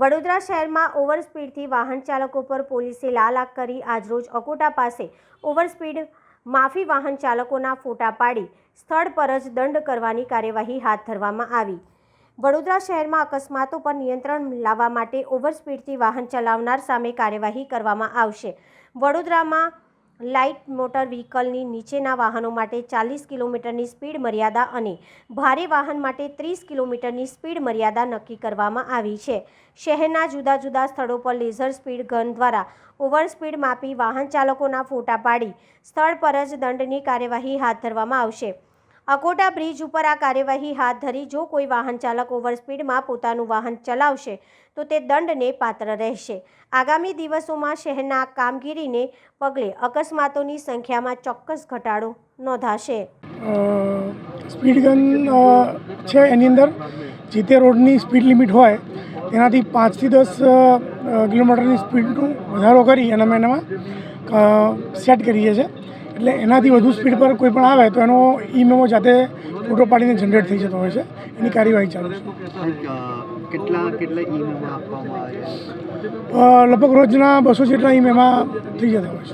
વડોદરા શહેરમાં ઓવરસ્પીડથી વાહન ચાલકો પર પોલીસે લાલ આંખ કરી. આજરોજ અકોટા પાસે ઓવરસ્પીડ માફી વાહન ચાલકોના ફોટા પાડી સ્થળ પર જ દંડ કરવાની કાર્યવાહી હાથ ધરવામાં આવી. વડોદરા શહેરમાં અકસ્માતો પર નિયંત્રણ લાવવા માટે ઓવરસ્પીડથી વાહન ચલાવનાર સામે કાર્યવાહી કરવામાં આવશે. વડોદરામાં લાઇટ મોટર વ્હીકલની નીચેના વાહનો માટે ચાલીસ કિલોમીટરની સ્પીડ મર્યાદા અને ભારે વાહન માટે ત્રીસ કિલોમીટરની સ્પીડ મર્યાદા નક્કી કરવામાં આવી છે. શહેરના જુદા જુદા સ્થળો પર લેઝર સ્પીડ ગન દ્વારા ઓવર સ્પીડ માપી વાહન ચાલકોના ફોટા પાડી સ્થળ પર જ દંડની કાર્યવાહી હાથ ધરવામાં આવશે. અકોટા બ્રિજ ઉપર આ કાર્યવાહી હાથ ધરી. જો કોઈ વાહન ચાલક ઓવર સ્પીડમાં પોતાનું વાહન ચલાવશે, તો તે દંડને પાત્ર રહેશે. આગામી દિવસોમાં શહેરના કામગીરીને પગલે અકસ્માતોની સંખ્યામાં ચોક્કસ ઘટાડો નોંધાશે. સ્પીડ ગન છે એની અંદર. જે તે રોડની સ્પીડ લિમિટ હોય, તેનાથી પાંચથી દસ કિલોમીટરની સ્પીડનું વધારો કરી અને અમે એનામાં સેટ કરીએ છીએ. એટલે એનાથી વધુ સ્પીડ પર કોઈ પણ આવે તો એનો ઈ મેમો જાતે ફોટો પાડીને જનરેટ થઈ જતો હોય છે. એની કાર્યવાહી ચાલુ છે. કેટલા આપવામાં આવે લગભગ રોજના બસો જેટલા ઈ મેમા થઈ જતા હોય છે.